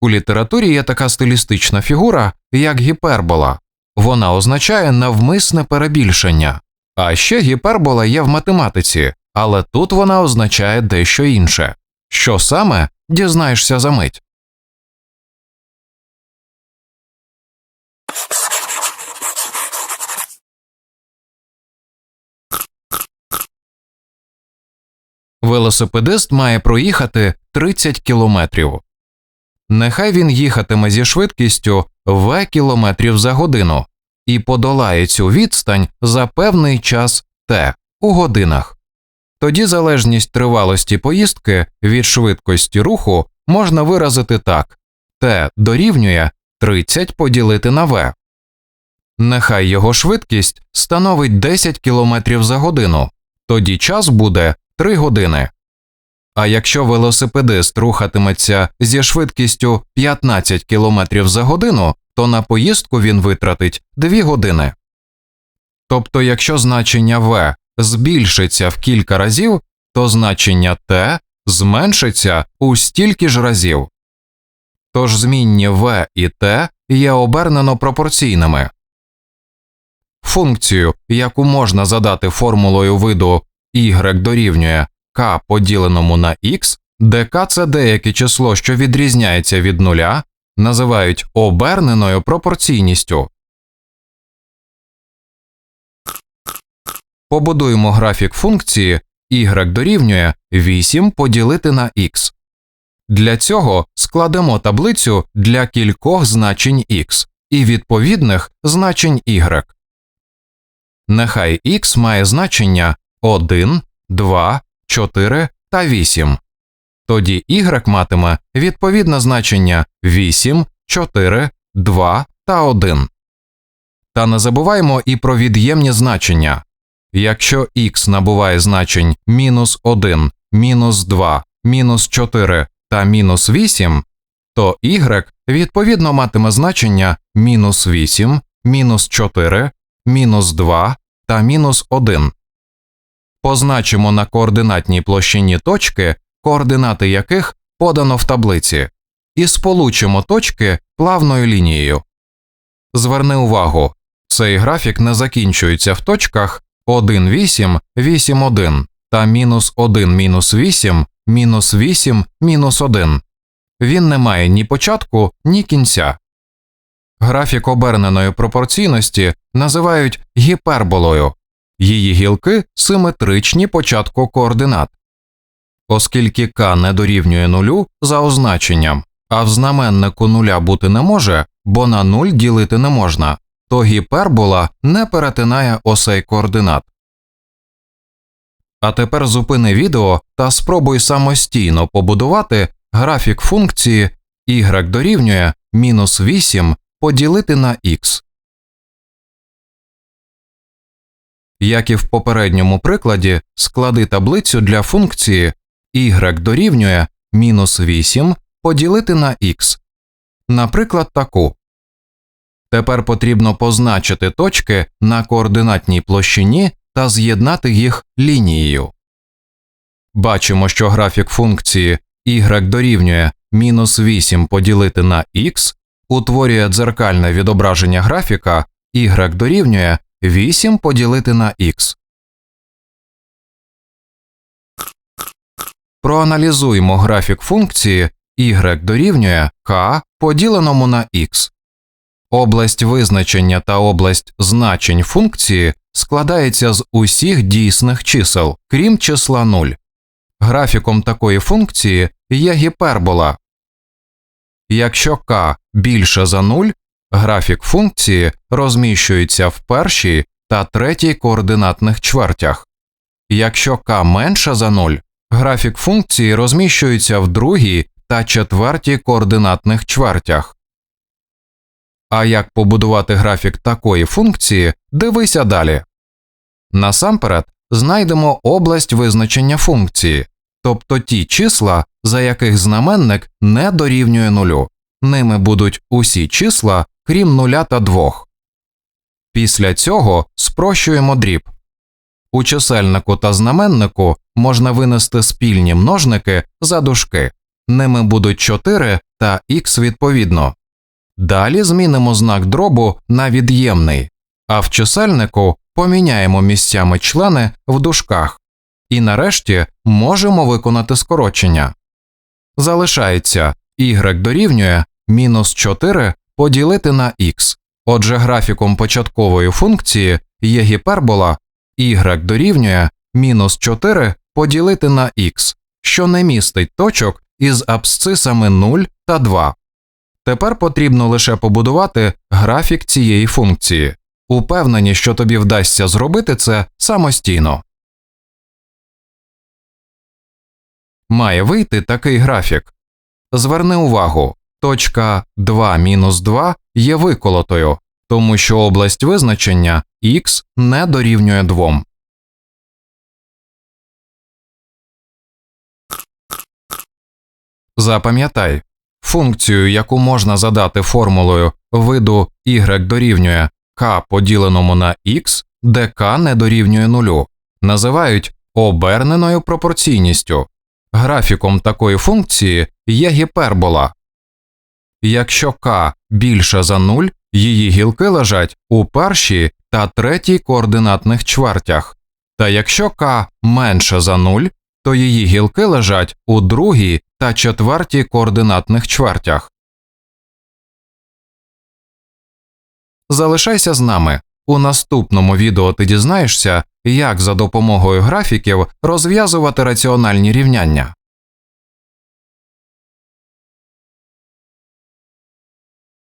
У літературі є така стилістична фігура, як гіпербола. Вона означає навмисне перебільшення. А ще гіпербола є в математиці, але тут вона означає дещо інше. Що саме дізнаєшся за мить. Велосипедист має проїхати 30 кілометрів. Нехай він їхатиме зі швидкістю в кілометрів за годину і подолає цю відстань за певний час Т у годинах. Тоді залежність тривалості поїздки від швидкості руху можна виразити так Т дорівнює 30 поділити на В. Нехай його швидкість становить 10 км за годину, тоді час буде 3 години. А якщо велосипедист рухатиметься зі швидкістю 15 км за годину, то на поїздку він витратить 2 години. Тобто, якщо значення v збільшиться в кілька разів, то значення t зменшиться у стільки ж разів. Тож змінні v і t є обернено пропорційними. Функцію, яку можна задати формулою виду y дорівнює поділеному на x, де k – це деяке число, що відрізняється від нуля, називають оберненою пропорційністю. Побудуємо графік функції y дорівнює 8 поділити на x. Для цього складемо таблицю для кількох значень x і відповідних значень y. Нехай x має значення 1, 2, 4 та 8. Тоді y матиме відповідне значення 8, 4, 2 та 1. Та не забуваємо і про від'ємні значення. Якщо x набуває значень мінус 1, мінус 2, мінус 4 та мінус 8, то y відповідно матиме значення мінус 8, мінус 4, мінус 2 та мінус 1. Позначимо на координатній площині точки, координати яких подано в таблиці, і сполучимо точки плавною лінією. Зверни увагу, цей графік не закінчується в точках 1, 8, 8, 1 та мінус 1, мінус 8, мінус 8, мінус 1. Він не має ні початку, ні кінця. Графік оберненої пропорційності називають гіперболою. Її гілки симетричні початку координат. Оскільки k не дорівнює нулю за означенням, а в знаменнику нуля бути не може, бо на нуль ділити не можна, то гіпербола не перетинає осей координат. А тепер зупини відео та спробуй самостійно побудувати графік функції y дорівнює мінус 8 поділити на x. Як і в попередньому прикладі, склади таблицю для функції y дорівнює мінус 8 поділити на x. Наприклад, таку. Тепер потрібно позначити точки на координатній площині та з'єднати їх лінією. Бачимо, що графік функції y дорівнює мінус 8 поділити на x утворює дзеркальне відображення графіка y дорівнює 8 поділити на x. Проаналізуємо графік функції y дорівнює k поділеному на x. Область визначення та область значень функції складається з усіх дійсних чисел, крім числа 0. Графіком такої функції є гіпербола. Якщо k більше за 0, графік функції розміщується в першій та третій координатних чвертях. Якщо k менше за 0, графік функції розміщується в другій та четвертій координатних чвертях. А як побудувати графік такої функції, дивися далі. Насамперед знайдемо область визначення функції, тобто ті числа, за яких знаменник не дорівнює нулю. Ними будуть усі числа, крім нуля та двох. Після цього спрощуємо дріб. У чисельнику та знаменнику можна винести спільні множники за дужки. ними будуть 4 та х відповідно. Далі змінимо знак дробу на від'ємний, а в чисельнику поміняємо місцями члени в дужках. І нарешті можемо виконати скорочення. Залишається y дорівнює мінус 4 поділити на х. Отже, графіком початкової функції є гіпербола y дорівнює мінус 4 поділити на х, що не містить точок із абсцисами 0 та 2. Тепер потрібно лише побудувати графік цієї функції. Упевнені, що тобі вдасться зробити це самостійно. Має вийти такий графік. Зверни увагу, точка 2 мінус 2 є виколотою, тому що область визначення х не дорівнює 2. Запам'ятай, функцію, яку можна задати формулою виду y дорівнює k поділеному на x, де k не дорівнює нулю, називають оберненою пропорційністю. Графіком такої функції є гіпербола. Якщо k більше за 0, її гілки лежать у першій та третій координатних чвертях, та якщо k менше за 0, то її гілки лежать у другій та четвертій координатних чвертях. Залишайся з нами. У наступному відео ти дізнаєшся, як за допомогою графіків розв'язувати раціональні рівняння.